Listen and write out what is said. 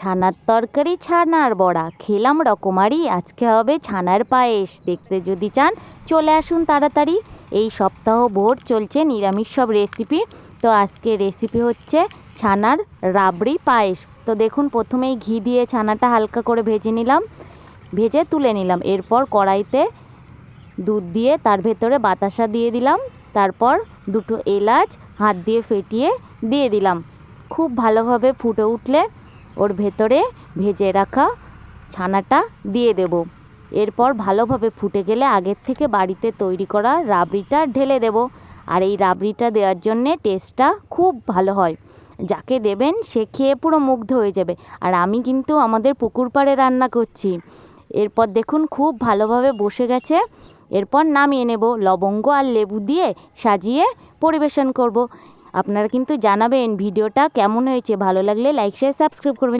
ছানার তরকারি, ছানার বড়া। খেলাম রকমারি, আজকে হবে ছানার পায়েস। দেখতে যদি চান, চলে আসুন তাড়াতাড়ি। এই সপ্তাহ ভোর চলছে নিরামিষ সব রেসিপি তো আজকে রেসিপি হচ্ছে ছানার রাবড়ি পায়েস। তো দেখুন, প্রথমেই ঘি দিয়ে ছানাটা হালকা করে ভেজে নিলাম। ভেজে তুলে নিলাম। এরপর কড়াইতে দুধ দিয়ে তার ভেতরে বাতাসা দিয়ে দিলাম। তারপর দুটো এলাচ, হাত দিয়ে ফেটিয়ে দিয়ে দিলাম। খুব ভালোভাবে ফুটে উঠলে ওর ভেতরে ভেজে রাখা ছানাটা দিয়ে দেব। এরপর ভালোভাবে ফুটে গেলে আগের থেকে বাড়িতে তৈরি করা রাবড়িটা ঢেলে দেব। আর এই রাবড়িটা দেওয়ার জন্যে টেস্টটা খুব ভালো হয়। যাকে দেবেন সে খেয়ে পুরো মুগ্ধ হয়ে যাবে। আর আমি কিন্তু আমাদের পুকুর পাড়ে রান্না করছি। এরপর দেখুন খুব ভালোভাবে বসে গেছে। এরপর নামিয়ে নেব। লবঙ্গ আর লেবু দিয়ে সাজিয়ে পরিবেশন করব। আপনারা কিন্তু জানাবেন ভিডিওটা কেমন হয়েছে ভালো লাগলে লাইক শেয়ার সাবস্ক্রাইব করবেন।